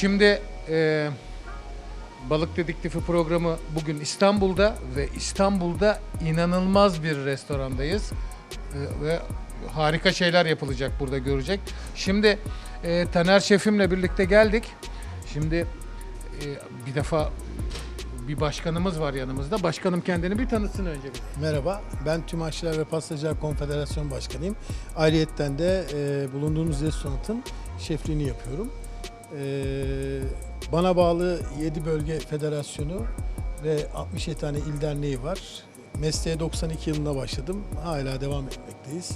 Şimdi e, Balık Dedektifi programı bugün İstanbul'da ve İstanbul'da inanılmaz bir restorandayız. E, ve harika şeyler yapılacak burada görecek. Şimdi e, Taner Şefimle birlikte geldik. Şimdi e, bir defa bir başkanımız var yanımızda. Başkanım kendini bir tanıtsın önce bir. Merhaba, ben Tüm Aşçılar ve Pastacılar Konfederasyonu Başkanıyım. Ayrıyetten de e, bulunduğumuz restoranın şefliğini yapıyorum. E, bana bağlı 7 bölge federasyonu ve 67 tane il derneği var. Mesleğe 92 yılında başladım. Hala devam etmekteyiz.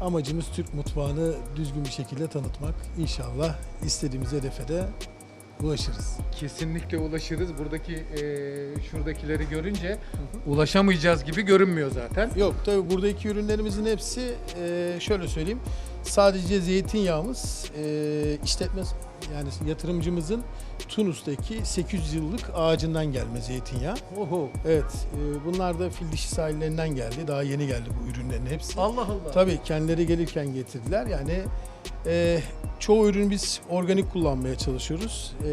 Amacımız Türk mutfağını düzgün bir şekilde tanıtmak. İnşallah istediğimiz hedefe de ulaşırız. Kesinlikle ulaşırız. Buradaki e, şuradakileri görünce ulaşamayacağız gibi görünmüyor zaten. Yok tabii buradaki ürünlerimizin hepsi e, şöyle söyleyeyim. Sadece zeytinyağımız e, işletme yani yatırımcımızın Tunus'taki 800 yıllık ağacından gelme zeytinyağı. Oho. Evet e, bunlar da fil dişi sahillerinden geldi. Daha yeni geldi bu ürünlerin hepsi. Allah Allah. Tabii kendileri gelirken getirdiler. Yani e, çoğu ürün biz organik kullanmaya çalışıyoruz. E,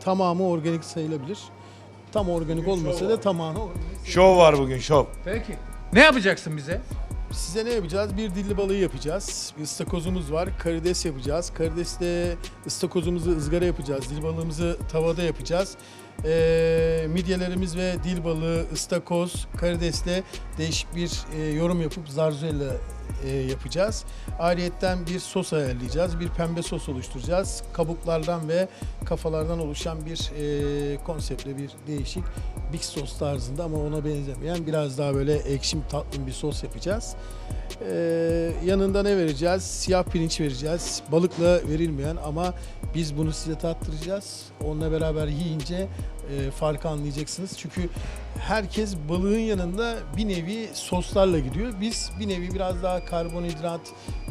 tamamı organik sayılabilir. Tam organik olmasa da tamamı organik. Şov var bugün şov. Peki. Ne yapacaksın bize? Size ne yapacağız? Bir dilli balığı yapacağız. Bir ıstakozumuz var. Karides yapacağız. Karidesle ıstakozumuzu ızgara yapacağız. Dil balığımızı tavada yapacağız. Ee, midyelerimiz ve dil balığı, ıstakoz, karidesle değişik bir e, yorum yapıp zarzuela e, yapacağız. Ayrıyetten bir sos ayarlayacağız. Bir pembe sos oluşturacağız. Kabuklardan ve kafalardan oluşan bir e, konseptle bir değişik Big sos tarzında ama ona benzemeyen biraz daha böyle ekşim tatlım bir sos yapacağız. Ee, yanında ne vereceğiz? Siyah pirinç vereceğiz. Balıkla verilmeyen ama biz bunu size tattıracağız. Onunla beraber yiyince e, farkı anlayacaksınız. Çünkü herkes balığın yanında bir nevi soslarla gidiyor. Biz bir nevi biraz daha karbonhidrat,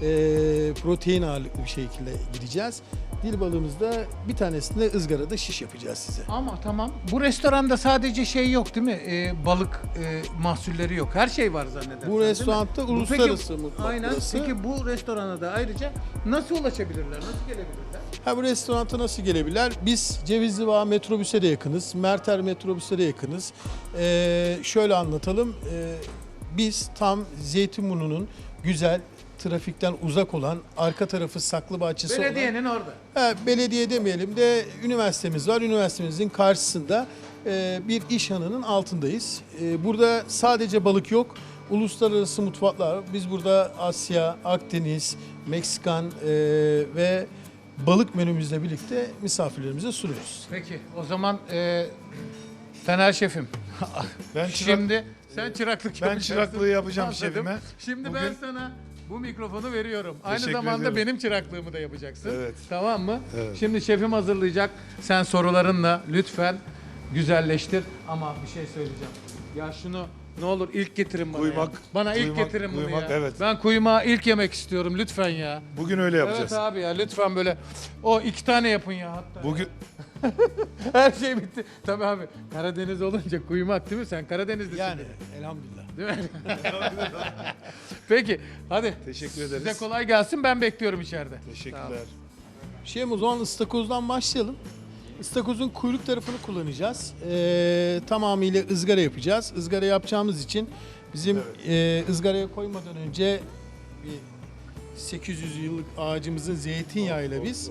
e, protein ağırlıklı bir şekilde gideceğiz. Dil balığımızda bir tanesinde ızgarada şiş yapacağız size. Ama tamam. Bu restoranda sadece şey yok değil mi? Ee, balık e, mahsulleri yok. Her şey var zannedersem. Bu değil mi? restoranda Bu uluslararası mutfak Aynen. burası. Peki bu restorana da ayrıca nasıl ulaşabilirler? Nasıl gelebilirler? Ha bu restoranta nasıl gelebilirler? Biz Cevizli Bağ metrobüse de yakınız. Merter metrobüse de yakınız. Ee, şöyle anlatalım. Ee, biz tam Zeytinburnu'nun güzel, trafikten uzak olan arka tarafı saklı bahçesi olan Belediyenin orada. Ha, belediye demeyelim de üniversitemiz var. Üniversitemizin karşısında e, bir iş hanının altındayız. E, burada sadece balık yok. Uluslararası mutfaklar. Biz burada Asya, Akdeniz, Meksikan e, ve balık menümüzle birlikte misafirlerimize sunuyoruz. Peki o zaman e, Taner Şefim. Ben çırak- Şimdi sen çıraklık Ben yapacaksın. çıraklığı yapacağım Anladım. şefime. Şimdi ben Bugün- sana bu mikrofonu veriyorum. Aynı Teşekkür zamanda ediyorum. benim çıraklığımı da yapacaksın. Evet. Tamam mı? Evet. Şimdi şefim hazırlayacak. Sen sorularınla lütfen güzelleştir. Ama bir şey söyleyeceğim. Ya şunu ne olur ilk getirin bana Kuymak, ya. Bana ilk kuymak, getirin bunu kuymak, ya. evet. Ben kuymağı ilk yemek istiyorum lütfen ya. Bugün öyle yapacağız. Evet abi ya lütfen böyle o iki tane yapın ya hatta. Bugün Her şey bitti. Tabii abi Karadeniz olunca kuymak değil mi? Sen Karadenizlisin. Yani elhamdülillah. Değil mi? Peki hadi. teşekkür Size ederiz. kolay gelsin ben bekliyorum içeride. Teşekkürler. Şey o zaman ıstakozdan başlayalım. Istakozun kuyruk tarafını kullanacağız. Ee, tamamıyla ızgara yapacağız. Izgara yapacağımız için bizim e, ızgaraya koymadan önce bir 800 yıllık ağacımızın zeytinyağıyla biz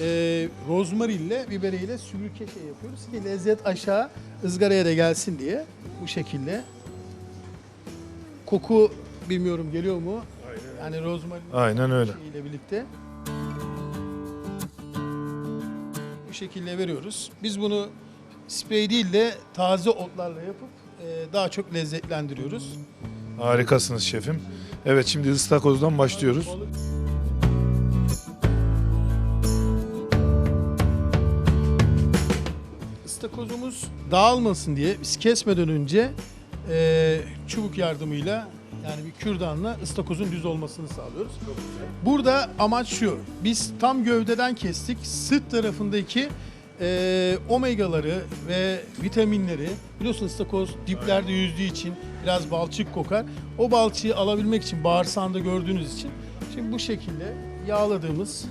e, rozmarinle, biberiyle sübürke şey yapıyoruz ki lezzet aşağı ızgaraya da gelsin diye bu şekilde. Koku bilmiyorum geliyor mu? Yani rozmarin Aynen öyle. ile birlikte bu şekilde veriyoruz. Biz bunu sprey değil de taze otlarla yapıp e, daha çok lezzetlendiriyoruz. Harikasınız şefim. Evet şimdi ıstakozdan başlıyoruz. Istakozumuz dağılmasın diye biz kesmeden önce e, çubuk yardımıyla yani bir kürdanla ıstakozun düz olmasını sağlıyoruz. Burada amaç şu. Biz tam gövdeden kestik. Sırt tarafındaki e, omegaları ve vitaminleri biliyorsun ıstakoz diplerde yüzdüğü için biraz balçık kokar. O balçığı alabilmek için bağırsağında gördüğünüz için şimdi bu şekilde yağladığımız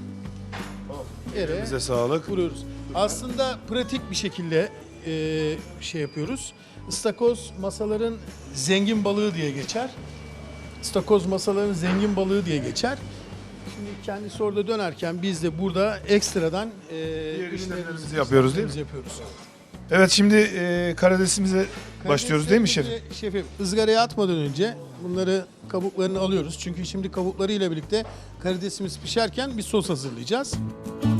yere Elinize sağlık. vuruyoruz. Aslında pratik bir şekilde e, şey yapıyoruz. İstakoz masaların zengin balığı diye geçer. İstakoz masaların zengin balığı diye geçer. Şimdi kendisi orada dönerken biz de burada ekstradan e, ürünlerimizi yapıyoruz değil mi? yapıyoruz. Evet şimdi e, karidesimize başlıyoruz değil mi şefim? Şefim ızgaraya atmadan önce bunları kabuklarını alıyoruz. Çünkü şimdi kabuklarıyla birlikte karidesimiz pişerken bir sos hazırlayacağız. Şu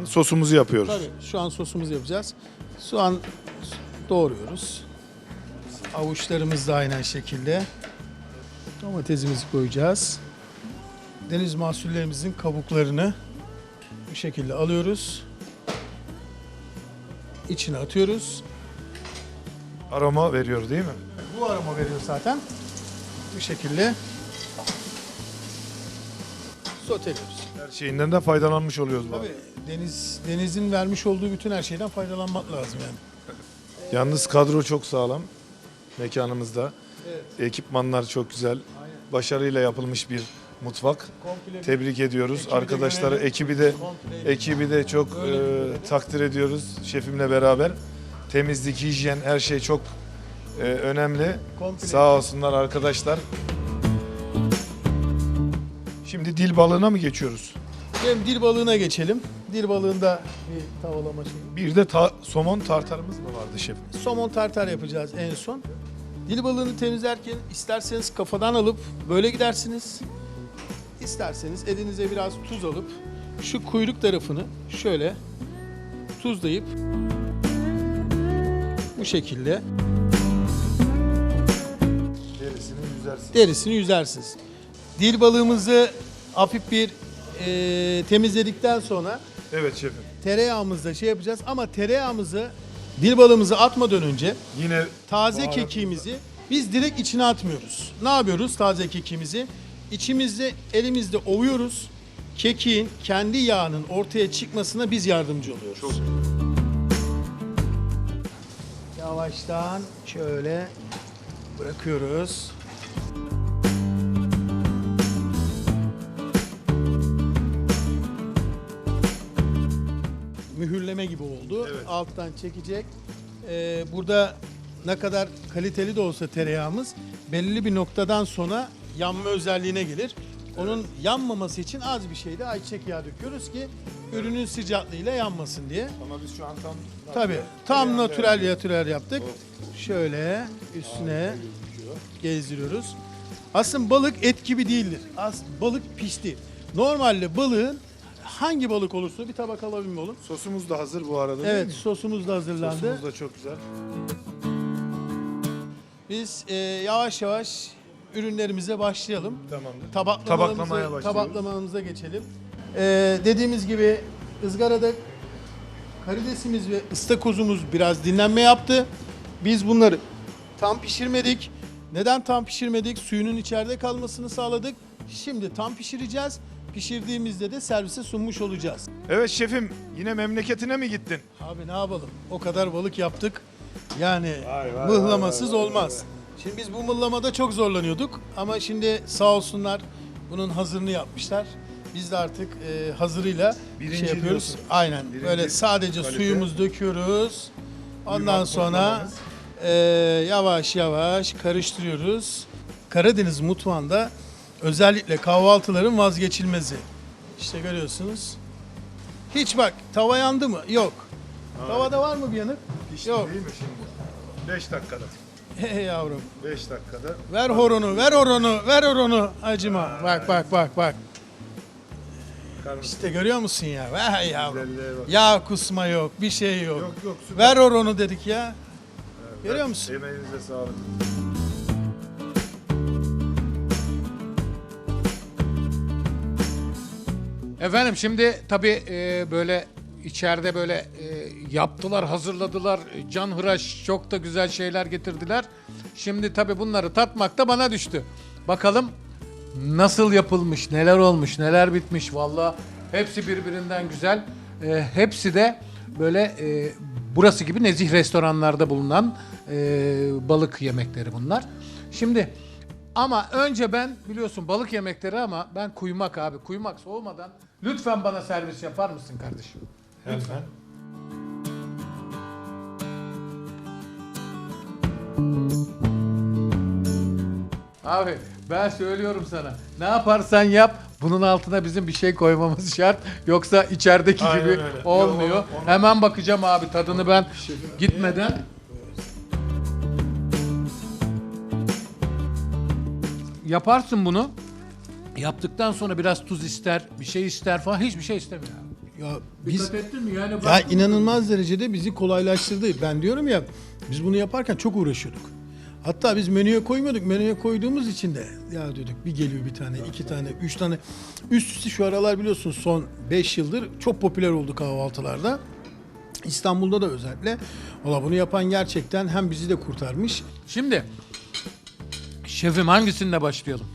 an sosumuzu yapıyoruz. Tabii şu an sosumuzu yapacağız. Soğan doğruyoruz. Avuçlarımız da aynen şekilde. Domatesimizi koyacağız. Deniz mahsullerimizin kabuklarını bu şekilde alıyoruz. İçine atıyoruz. Aroma veriyor değil mi? Bu aroma veriyor zaten. Bu şekilde soteliyoruz. Her şeyinden de faydalanmış oluyoruz. Tabii deniz denizin vermiş olduğu bütün her şeyden faydalanmak lazım yani. Yalnız kadro çok sağlam mekanımızda. Evet. Ekipmanlar çok güzel. Başarıyla yapılmış bir mutfak. Komple Tebrik ediyoruz. Ekibi Arkadaşları, ekibi de komple ekibi de çok e, takdir ediyoruz şefimle beraber. Temizlik, hijyen her şey çok e, önemli. komple Sağ olsunlar arkadaşlar. Şimdi dil balığına mı geçiyoruz? Hem dil balığına geçelim. Dil balığında bir tavalama şeyi. Bir de ta- somon tartarımız mı vardı şefim? Somon tartar yapacağız en son. Dil balığını temizlerken isterseniz kafadan alıp böyle gidersiniz. İsterseniz elinize biraz tuz alıp şu kuyruk tarafını şöyle tuzlayıp bu şekilde Derisini yüzersin. derisini yüzersiniz. Dil balığımızı hafif bir eee, temizledikten sonra Evet şefim. tereyağımızda şey yapacağız ama tereyağımızı dil balığımızı atmadan önce Yine taze Baharat- kekiğimizi biz direkt içine atmıyoruz. Ne yapıyoruz taze kekiğimizi? İçimizde elimizde ovuyoruz. Kekiğin kendi yağının ortaya çıkmasına biz yardımcı oluyoruz. Çok. Yavaştan şöyle bırakıyoruz. Mühürleme gibi oldu. Evet. Alttan çekecek. Ee, burada ne kadar kaliteli de olsa tereyağımız belli bir noktadan sonra yanma özelliğine gelir. Onun yanmaması için az bir şeyde ayçiçek yağı döküyoruz ki ürünün sıcaklığıyla yanmasın diye. ama biz şu an tam Tabii. Tam natürel natürel yaptık. Şöyle üstüne gezdiriyoruz. Aslında balık et gibi değildir. As balık pişti. Normalde balığın hangi balık olursa bir tabak alabilir mi oğlum? Sosumuz da hazır bu arada değil Evet, mi? sosumuz da hazırlandı. Sosumuz da çok güzel. Biz e, yavaş yavaş ürünlerimize başlayalım. Tamamdır. Tabaklamaya başlıyoruz. tabaklamamıza geçelim. Ee, dediğimiz gibi ızgarada karidesimiz ve ıstakozumuz biraz dinlenme yaptı. Biz bunları tam pişirmedik. Neden tam pişirmedik? Suyunun içeride kalmasını sağladık. Şimdi tam pişireceğiz. Pişirdiğimizde de servise sunmuş olacağız. Evet şefim yine memleketine mi gittin? Abi ne yapalım? O kadar balık yaptık. Yani Vay, vay, mıhlamasız vay, vay, olmaz. Şimdi biz bu mıhlamada çok zorlanıyorduk ama şimdi sağ olsunlar bunun hazırını yapmışlar. Biz de artık e, hazırıyla Birinci şey yapıyoruz. diyorsun. Aynen. Birinci Böyle sadece kalite. suyumuzu döküyoruz. Ondan sonra e, yavaş yavaş karıştırıyoruz. Karadeniz mutfağında özellikle kahvaltıların vazgeçilmezi. İşte görüyorsunuz. Hiç bak tava yandı mı? Yok. Tavada var mı bir yanık? İşte Yok. değil mi şimdi? 5 dakikada. Hey yavrum. 5 dakikada. Ver horonu, ver horonu, ver horonu. Acıma. Bak bak bak bak. Karnı İşte görüyor musun ya? Vay yavrum. güzelliğe bak. Yağ kusma yok, bir şey yok. Yok yok süper. Ver horonu dedik ya. Görüyor musun? Emeğinize sağlık. Efendim şimdi tabii e, böyle içeride böyle e, yaptılar, hazırladılar. Can hıraş çok da güzel şeyler getirdiler. Şimdi tabii bunları tatmak da bana düştü. Bakalım nasıl yapılmış, neler olmuş, neler bitmiş. Vallahi hepsi birbirinden güzel. E, hepsi de böyle e, burası gibi nezih restoranlarda bulunan e, balık yemekleri bunlar. Şimdi Ama önce ben biliyorsun balık yemekleri ama ben kuymak abi. Kuymak soğumadan lütfen bana servis yapar mısın kardeşim? Hemen. Abi ben söylüyorum sana. Ne yaparsan yap bunun altına bizim bir şey koymamız şart. Yoksa içerideki Aynen gibi öyle. olmuyor. Yok, onu- onu- Hemen bakacağım abi tadını ben gitmeden. Yaparsın bunu. Yaptıktan sonra biraz tuz ister, bir şey ister falan hiçbir şey istemiyor. Ya biz Dikkat ettin mi? Yani ya bak- inanılmaz derecede bizi kolaylaştırdı. Ben diyorum ya biz bunu yaparken çok uğraşıyorduk. Hatta biz menüye koymuyorduk. Menüye koyduğumuz için de ya diyorduk bir geliyor bir tane, iki tane, üç tane. Üst üste şu aralar biliyorsun son 5 yıldır çok popüler oldu kahvaltılarda. İstanbul'da da özellikle. Valla bunu yapan gerçekten hem bizi de kurtarmış. Şimdi şefim hangisinde başlayalım?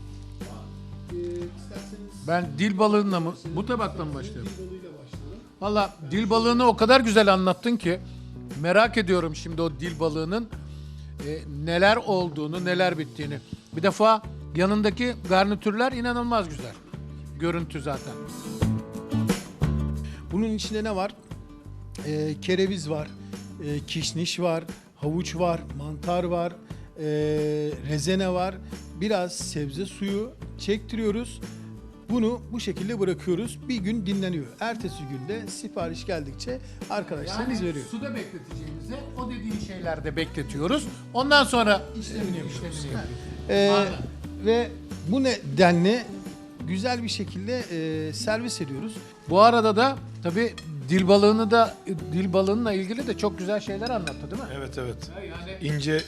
Ben dil balığınla mı? Bu tabakla mı başlayalım? Valla dil balığını o kadar güzel anlattın ki merak ediyorum şimdi o dil balığının e, neler olduğunu, neler bittiğini. Bir defa yanındaki garnitürler inanılmaz güzel. Görüntü zaten. Bunun içinde ne var? Ee, kereviz var, e, kişniş var, havuç var, mantar var, e, rezene var. Biraz sebze suyu çektiriyoruz. Bunu bu şekilde bırakıyoruz. Bir gün dinleniyor. Ertesi günde sipariş geldikçe arkadaşlarımız veriyor. suda bekleteceğimize o dediğin şeylerde bekletiyoruz. Ondan sonra İşlemini yapıyoruz. Ee, Aynen. ve bu nedenle güzel bir şekilde e, servis ediyoruz. Bu arada da tabii dil balığını da dil balığınla ilgili de çok güzel şeyler anlattı değil mi? Evet evet. Yani ince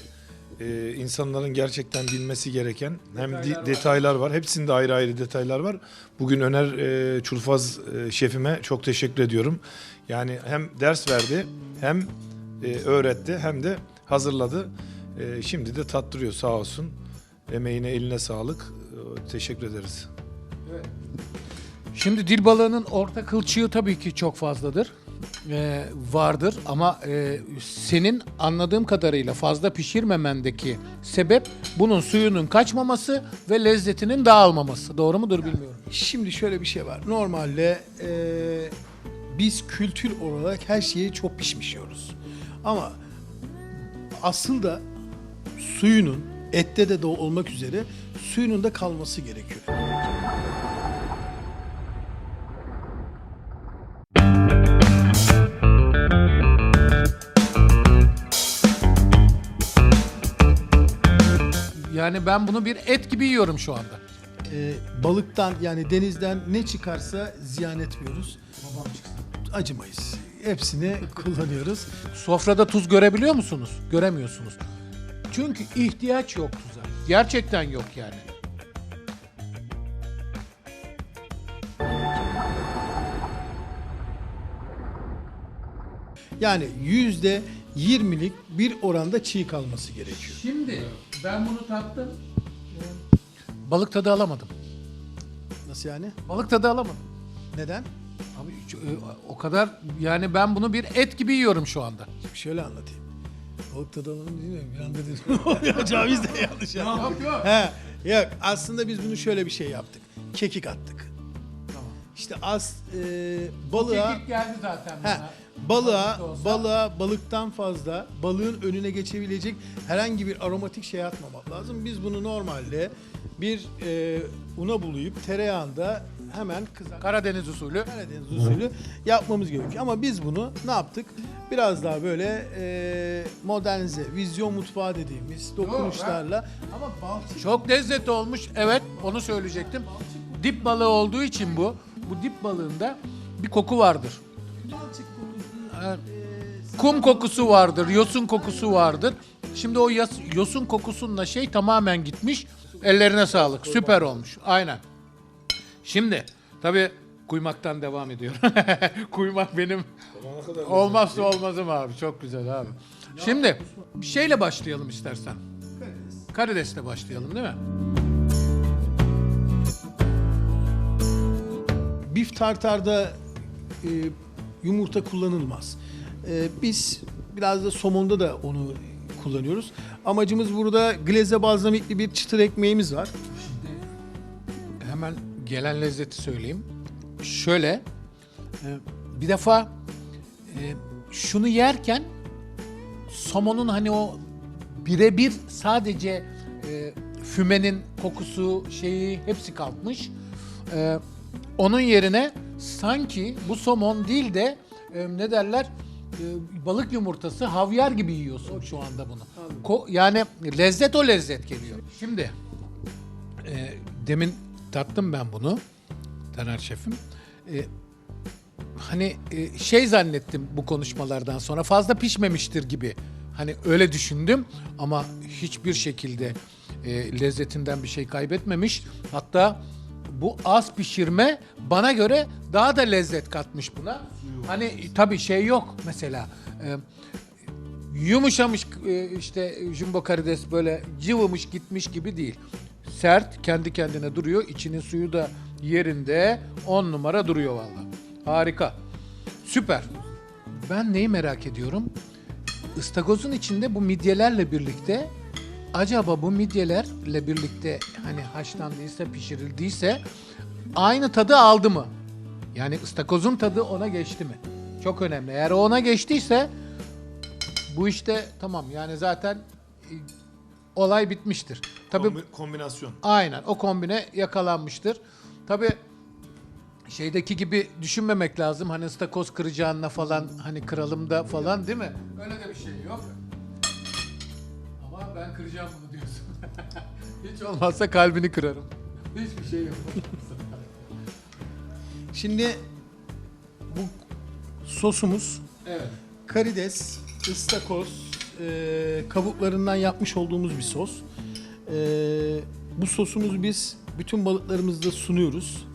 e, insanların gerçekten bilmesi gereken hem Detaylar var. detaylar var. Hepsinde ayrı ayrı detaylar var. Bugün Öner e, Çulfaz e, şefime çok teşekkür ediyorum. Yani hem ders verdi hem e, öğretti hem de hazırladı. E, şimdi de tattırıyor sağ olsun. Emeğine eline sağlık. E, teşekkür ederiz. Şimdi dil balığının orta kılçığı tabii ki çok fazladır. Ee, vardır ama e, senin anladığım kadarıyla fazla pişirmemendeki sebep bunun suyunun kaçmaması ve lezzetinin dağılmaması. Doğru mudur bilmiyorum. Şimdi şöyle bir şey var. Normalde e, biz kültür olarak her şeyi çok pişmiş yiyoruz. Ama asıl da suyunun ette de de olmak üzere suyunun da kalması gerekiyor. Yani ben bunu bir et gibi yiyorum şu anda. E, balıktan yani denizden ne çıkarsa ziyan etmiyoruz. Acımayız. Hepsini kullanıyoruz. Sofrada tuz görebiliyor musunuz? Göremiyorsunuz. Çünkü ihtiyaç yok tuza. Gerçekten yok yani. Yani yüzde 20'lik bir oranda çiğ kalması gerekiyor. Şimdi ben bunu tattım. Balık tadı alamadım. Nasıl yani? Balık tadı alamadım. Neden? Abi hiç, e, o kadar yani ben bunu bir et gibi yiyorum şu anda. Şöyle anlatayım. Balık tadı alalım değil mi? Bir anda dedim. Caviz de yanlış yaptı. Yok yok. He, yok aslında biz bunu şöyle bir şey yaptık. Kekik attık. Tamam. İşte az e, balığa Kekik geldi zaten he, bana. Balığa balığa balıktan fazla balığın önüne geçebilecek herhangi bir aromatik şey atmamak lazım. Biz bunu normalde bir e, una bulayıp tereyağında hemen kızar Karadeniz usulü. Karadeniz usulü yapmamız gerekiyor. Ama biz bunu ne yaptık? Biraz daha böyle e, modernize, vizyon mutfağı dediğimiz dokunuşlarla ama balçık Çok lezzetli olmuş. Evet onu söyleyecektim. Dip balığı olduğu için bu. Bu dip balığında bir koku vardır. balçık. Kum kokusu vardır, yosun kokusu vardır. Şimdi o yas- yosun kokusunla şey tamamen gitmiş. Ellerine sağlık. Süper olmuş. Aynen. Şimdi tabii kuymaktan devam ediyor. Kuymak benim olmazsa olmazım abi. Çok güzel abi. Şimdi bir şeyle başlayalım istersen. Karidesle başlayalım değil mi? Bif tartarda e, yumurta kullanılmaz. E, biz biraz da somonda da onu kullanıyoruz. Amacımız burada glaze balzamikli bir çıtır ekmeğimiz var. Hemen gelen lezzeti söyleyeyim. Şöyle, e, bir defa e, şunu yerken somonun hani o birebir sadece e, fümenin kokusu şeyi hepsi kalkmış. Onun yerine sanki bu somon değil de e, ne derler e, balık yumurtası havyar gibi yiyorsun şu anda bunu. Ko- yani lezzet o lezzet geliyor. Şimdi e, demin tattım ben bunu Taner Şefim. E, hani e, şey zannettim bu konuşmalardan sonra fazla pişmemiştir gibi. Hani öyle düşündüm ama hiçbir şekilde e, lezzetinden bir şey kaybetmemiş. Hatta bu az pişirme bana göre daha da lezzet katmış buna. Hani tabii şey yok mesela. E, yumuşamış e, işte jumbo karides böyle cıvımış gitmiş gibi değil. Sert kendi kendine duruyor. İçinin suyu da yerinde. 10 numara duruyor valla. Harika. Süper. Ben neyi merak ediyorum? Istagozun içinde bu midyelerle birlikte acaba bu midyelerle birlikte hani haşlandıysa pişirildiyse aynı tadı aldı mı? Yani ıstakozun tadı ona geçti mi? Çok önemli. Eğer o ona geçtiyse bu işte tamam yani zaten e, olay bitmiştir. Tabii Kombi- kombinasyon. aynen o kombine yakalanmıştır. Tabii şeydeki gibi düşünmemek lazım. Hani stakoz kıracağına falan hani kıralım da falan değil mi? Öyle de bir şey yok. Ama ben kıracağım bunu diyorsun. Hiç olmazsa kalbini kırarım. Hiçbir şey yok. Şimdi bu sosumuz evet. karides, ıstakoz e, kabuklarından yapmış olduğumuz bir sos. E, bu sosumuzu biz bütün balıklarımızda sunuyoruz.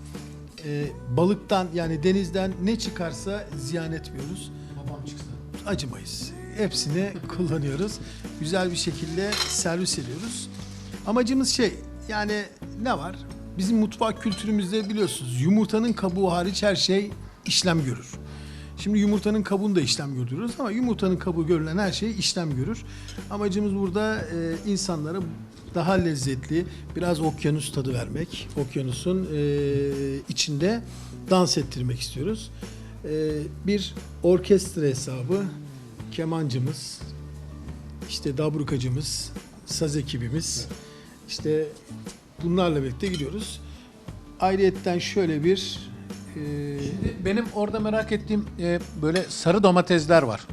E, balıktan yani denizden ne çıkarsa ziyan etmiyoruz. Babam çıksın. Acımayız. Hepsini kullanıyoruz. Güzel bir şekilde servis ediyoruz. Amacımız şey yani ne var? Bizim mutfak kültürümüzde biliyorsunuz yumurtanın kabuğu hariç her şey işlem görür. Şimdi yumurtanın kabuğunu da işlem görüyoruz ama yumurtanın kabuğu görülen her şey işlem görür. Amacımız burada e, insanlara daha lezzetli, biraz okyanus tadı vermek. Okyanusun e, içinde dans ettirmek istiyoruz. E, bir orkestra hesabı, kemancımız, işte dabrukacımız, saz ekibimiz, işte bunlarla birlikte gidiyoruz. Ayrıyetten şöyle bir e, Benim orada merak ettiğim e, böyle sarı domatesler var.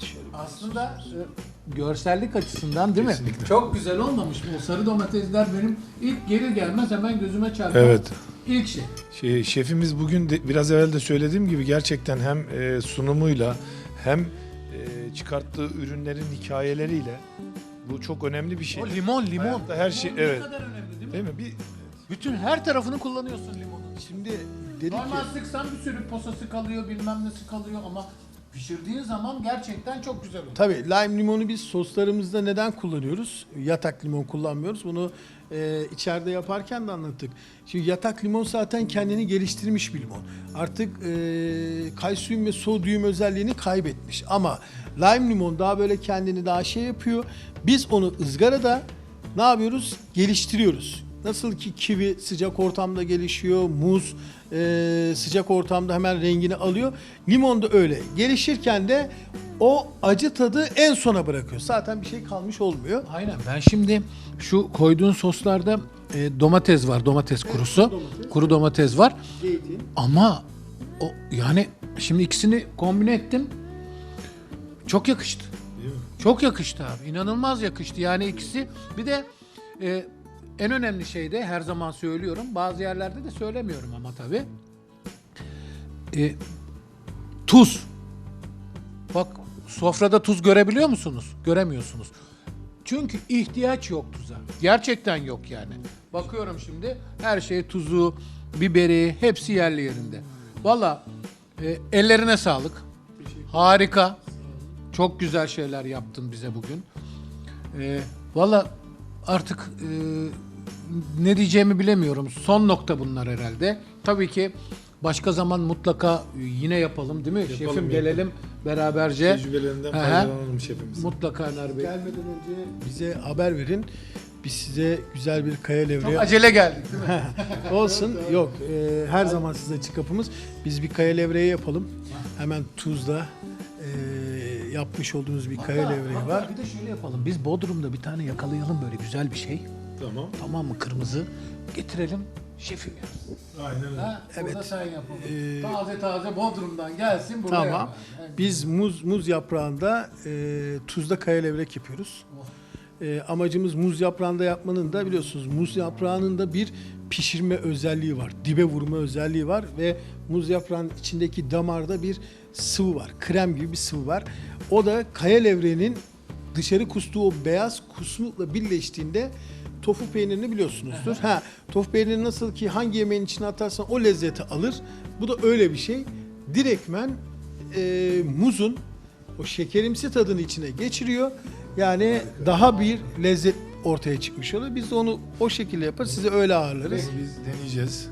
şöyle Aslında e, görsellik açısından değil mi? Kesinlikle. Çok güzel olmamış mı? O sarı domatesler benim ilk gelir gelmez hemen gözüme çarpan Evet. ilk şey. Şey, şefimiz bugün de, biraz evvel de söylediğim gibi gerçekten hem e, sunumuyla hem çıkarttığı ürünlerin hikayeleriyle bu çok önemli bir şey. O limon limon. Hayatta her şey- evet. Ne kadar önemli değil mi? Değil mi? Bir Bütün her tarafını kullanıyorsun limonun. Şimdi dedik ki Normal sıksan bir sürü posası kalıyor bilmem nesi kalıyor ama pişirdiğin zaman gerçekten çok güzel oluyor. Tabii lime limonu biz soslarımızda neden kullanıyoruz? Yatak limon kullanmıyoruz. Bunu e, içeride yaparken de anlattık. Şimdi yatak limon zaten kendini geliştirmiş bir limon. Artık e, kalsiyum ve sodyum özelliğini kaybetmiş. Ama lime limon daha böyle kendini daha şey yapıyor. Biz onu ızgarada ne yapıyoruz? Geliştiriyoruz. Nasıl ki kivi sıcak ortamda gelişiyor, muz e, sıcak ortamda hemen rengini alıyor. Limon da öyle. Gelişirken de o acı tadı en sona bırakıyor. Zaten bir şey kalmış olmuyor. Aynen ben şimdi şu koyduğun soslarda e, domates var domates kurusu. domates. Kuru domates var. Zeytin. Ama o yani şimdi ikisini kombine ettim. Çok yakıştı. Çok yakıştı abi. İnanılmaz yakıştı. Yani ikisi bir de e, en önemli şey de her zaman söylüyorum. Bazı yerlerde de söylemiyorum ama tabii. E, tuz. Bak sofrada tuz görebiliyor musunuz? Göremiyorsunuz. Çünkü ihtiyaç yok tuza. Gerçekten yok yani. Bakıyorum şimdi her şey tuzu, biberi hepsi yerli yerinde. Valla e, ellerine sağlık. Harika. Çok güzel şeyler yaptın bize bugün. E, Valla artık e, ne diyeceğimi bilemiyorum. Son nokta bunlar herhalde. Tabii ki Başka zaman mutlaka yine yapalım değil mi? Şefim yapalım. gelelim beraberce. Tecrübelerinden faydalanalım şefimiz. Mutlaka Ener Bey. Gelmeden önce bize haber verin. Biz size güzel bir kaya Çok levreği acele geldik değil mi? olsun. Yok, e, her zaman size açık kapımız. Biz bir kaya levreği yapalım. Hemen Tuz'da e, yapmış olduğumuz bir kaya levreği hatta var. Bir de şöyle yapalım. Biz Bodrum'da bir tane yakalayalım böyle güzel bir şey. Tamam. Tamam mı? Kırmızı. Getirelim. Şefim yapsın. Aynen öyle. Ha, Evet. Burada sen yapalım. Ee, taze taze Bodrum'dan gelsin buraya. Tamam. Yani Biz muz muz yaprağında e, tuzda kaya levrek yapıyoruz. E, amacımız muz yaprağında yapmanın da biliyorsunuz muz yaprağının da bir pişirme özelliği var. Dibe vurma özelliği var ve muz yaprağının içindeki damarda bir sıvı var. Krem gibi bir sıvı var. O da kaya levreğinin dışarı kustuğu o beyaz kusmukla birleştiğinde tofu peynirini biliyorsunuzdur. Ha, tofu peynirini nasıl ki hangi yemeğin içine atarsan o lezzeti alır. Bu da öyle bir şey. Direktmen e, muzun o şekerimsi tadını içine geçiriyor. Yani daha bir lezzet ortaya çıkmış oluyor. Biz de onu o şekilde yapar, size öyle ağırlarız. Biz deneyeceğiz.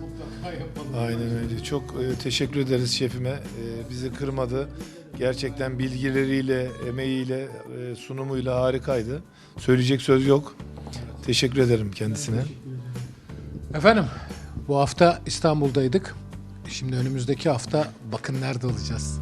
Aynen öyle. Çok e, teşekkür ederiz şefime. E, bizi kırmadı. Gerçekten bilgileriyle, emeğiyle, e, sunumuyla harikaydı. Söyleyecek söz yok. Teşekkür ederim kendisine. Efendim bu hafta İstanbul'daydık. Şimdi önümüzdeki hafta bakın nerede olacağız.